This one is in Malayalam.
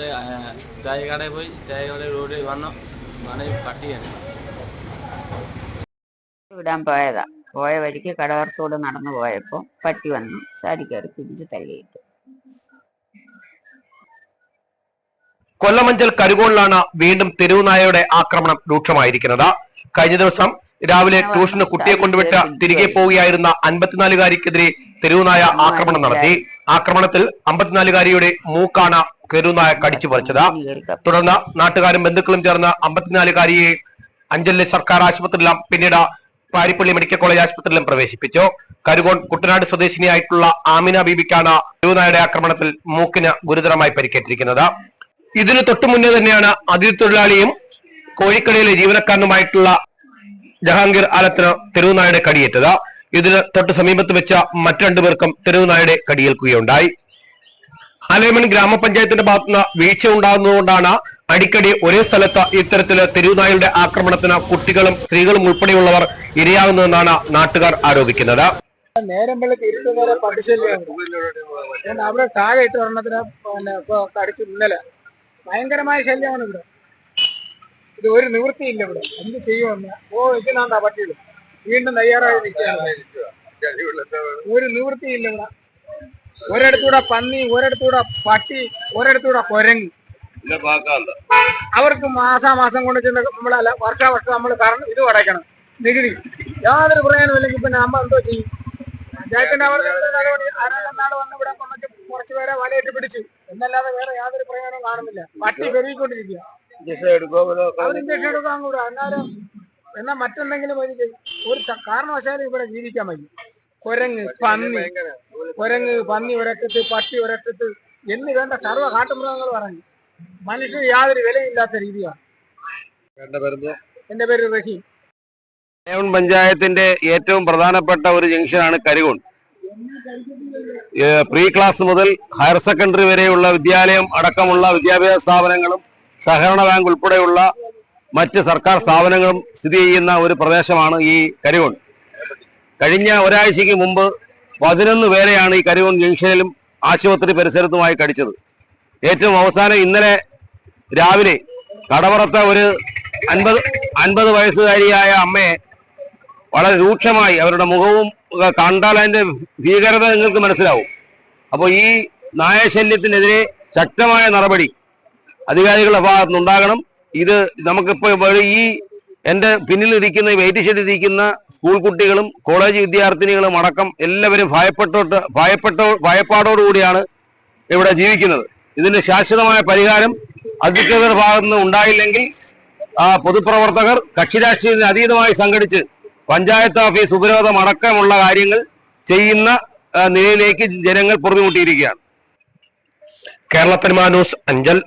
তারপরে আহ, চায় কটায় പോയി চায় কটায় റോഡിൽ വന്നു വന്ന് പട്ടിയാണ് വിടാൻ പോയതാ പോയ വഴിക്ക് കടവർത്തോട് നടന്നു പോയപ്പോ പട്ടി വന്നു ചാടി കയറി പിടിച്ച് തള്ളിയിട്ടു കൊല്ലമഞ്ചൽ കരുകോളിലാണ് വീണ്ടും തെരുവുനായയുടെ ആക്രമണം രൂക്ഷമായിരിക്കുന്നത് കഴിഞ്ഞ ദിവസം രാവിലെ ട്യൂഷന് കുട്ടിയെ കൊണ്ടുവിട്ട് തിരികെ പോവുകയായിരുന്ന അൻപത്തിനാലുകാരിക്കെതിരെ തെരുവുനായ ആക്രമണം നടത്തി ആക്രമണത്തിൽ അമ്പത്തിനാലുകാരിയുടെ മൂക്കാണ് തെരുവുനായ കടിച്ചു പറിച്ചത്. തുടർന്ന് നാട്ടുകാരും ബന്ധുക്കളും ചേർന്ന് അമ്പത്തിനാലുകാരിയെ അഞ്ചലിലെ സർക്കാർ ആശുപത്രിയിലും പിന്നീട് പാരിപ്പള്ളി മെഡിക്കൽ കോളേജ് ആശുപത്രിയിലും പ്രവേശിപ്പിച്ചു. കരുകോൺ കുട്ടനാട് സ്വദേശിനിയായിട്ടുള്ള ആമിന ബീബിക്കാണ് തെരുവുനായയുടെ ആക്രമണത്തിൽ മൂക്കിന് ഗുരുതരമായി പരിക്കേറ്റിരിക്കുന്നത്. ഇതിന് തൊട്ടു മുന്നേ തന്നെയാണ് അതിഥി തൊഴിലാളിയും കോഴിക്കടയിലെ ജീവനക്കാരനുമായിട്ടുള്ള ജഹാംഗീർ ആലത്തിന് തെരുവുനായുടെ കടിയേറ്റത്. ഇതിന് തൊട്ട് സമീപത്ത് വെച്ച മറ്റു രണ്ടുപേർക്കും തെരുവുനായുടെ കടിയേൽക്കുകയുണ്ടായി. ആലേമൺ ഗ്രാമപഞ്ചായത്തിന്റെ ഭാഗത്തുനിന്ന് വീഴ്ച ഉണ്ടാകുന്നതുകൊണ്ടാണ് അടിക്കടി ഒരേ സ്ഥലത്ത് ഇത്തരത്തിൽ തെരുവുനായയുടെ ആക്രമണത്തിന് കുട്ടികളും സ്ത്രീകളും ഉൾപ്പെടെയുള്ളവർ ഇരയാകുന്നതെന്നാണ് നാട്ടുകാർ ആരോപിക്കുന്നത്. നേരം വെള്ളത്തിൽ ഇരുട്ടുന്നവരെ ഞാൻ അവിടെ താഴെ ഇട്ട് ഒരെണ്ണത്തിന് കടിച്ചു ഇന്നലെ. ഭയങ്കരമായ ശല്യമാണ് ഇവിടെ ഇത് ഒരു നിവൃത്തിയില്ല ഇവിടെ. എന്ത് ചെയ്യുമെന്ന്. ഓ ഇതിനാണ്ടാ പട്ടികൾ വീണ്ടും തയ്യാറായി നിൽക്കുകയാണ്. ഒരു നിവൃത്തിയില്ല ഇവിടെ. ഒരിടത്തൂടെ പന്നി ഒരിടത്തൂടെ പട്ടി ഒരിടത്തൂടെ കുരങ്ങ്. അവർക്ക് മാസാമാസം കൊണ്ട് ചെന്ന് നമ്മളല്ല വർഷാവർഷം നമ്മൾ കാരണം ഇത് അടയ്ക്കണം. നികുതി. യാതൊരു പ്രയോജനമില്ലെങ്കിൽ പിന്നെ നമ്മൾ എന്തോ ചെയ്യും. പഞ്ചായത്തിന്റെ അവർ ആരാണ്ട് വന്ന് ഇവിടെ കൊണ്ടു കുറച്ചു പേരെ വലയിട്ട് പിടിച്ചു. എന്നല്ലാതെ വേറെ യാതൊരു പ്രയോജനവും കാണുന്നില്ല. പട്ടി പെരുകിക്കൊണ്ടിരിക്കുക. അവർ ഇഞ്ചക്ഷൻ എടുക്കാൻ കൂടെ. എന്നാലും എന്നാ മറ്റെന്തെങ്കിലും ഒരു കാരണവശാലും ഇവിടെ ജീവിക്കാൻ വയ്യ. കുരങ്ങ് പന്നി കുരങ്ങ് പന്നി ഒരറ്റത്ത് പട്ടി ഒരറ്റത്ത് എന്ന് വേണ്ട സർവ കാട്ടുമൃഗങ്ങൾ പറഞ്ഞു. മനുഷ്യന് യാതൊരു വിലയില്ലാത്ത രീതിയാണ്. എന്റെ പേര് റഹീം. ടൗൺ പഞ്ചായത്തിന്റെ ഏറ്റവും പ്രധാനപ്പെട്ട ഒരു ജംഗ്ഷനാണ് കരികോൺ. പ്രീ ക്ലാസ് മുതൽ ഹയർ സെക്കൻഡറി വരെയുള്ള വിദ്യാലയം അടക്കമുള്ള വിദ്യാഭ്യാസ സ്ഥാപനങ്ങളും സഹകരണ ബാങ്ക് ഉൾപ്പെടെയുള്ള മറ്റ് സർക്കാർ സ്ഥാപനങ്ങളും സ്ഥിതി ചെയ്യുന്ന ഒരു പ്രദേശമാണ് ഈ കരികോൺ. കഴിഞ്ഞ ഒരാഴ്ചയ്ക്ക് മുമ്പ് പതിനൊന്ന് പേരെയാണ് ഈ കരിവൂൺ ജംഗ്ഷനിലും ആശുപത്രി പരിസരത്തുമായി കടിച്ചത്. ഏറ്റവും അവസാനം ഇന്നലെ രാവിലെ കടവറത്ത ഒരു അൻപത് അൻപത് വയസ്സുകാരിയായ അമ്മയെ വളരെ രൂക്ഷമായി അവരുടെ മുഖവും കണ്ടാൽ അതിന്റെ ഭീകരത നിങ്ങൾക്ക് മനസ്സിലാവും. അപ്പോൾ ഈ നായശല്യത്തിനെതിരെ ശക്തമായ നടപടി അധികാരികളുടെ ഭാഗത്തുനിന്ന് ഉണ്ടാകണം ഇത് നമുക്കിപ്പോ ഇവിടെ ഈ എന്റെ പിന്നിലിരിക്കുന്ന വെയിറ്റ് ഷെഡിലിരിക്കുന്ന സ്കൂൾ കുട്ടികളും കോളേജ് വിദ്യാർത്ഥിനികളും അടക്കം എല്ലാവരും ഭയപ്പെട്ടോട്ട് ഭയപ്പെട്ടോ ഭയപ്പാടോടുകൂടിയാണ് ഇവിടെ ജീവിക്കുന്നത്. ഇതിന് ശാശ്വതമായ പരിഹാരം അധികൃതർ ഭാഗത്തു നിന്ന് ഉണ്ടായില്ലെങ്കിൽ ആ പൊതുപ്രവർത്തകർ കക്ഷി രാഷ്ട്രീയത്തിന് അതീതമായി സംഘടിച്ച് പഞ്ചായത്ത് ഓഫീസ് ഉപരോധം അടക്കമുള്ള കാര്യങ്ങൾ ചെയ്യുന്ന നിലയിലേക്ക് ജനങ്ങൾ പൊറുതിമുട്ടിയിരിക്കുകയാണ് കേരള ന്യൂസ് അഞ്ചൽ.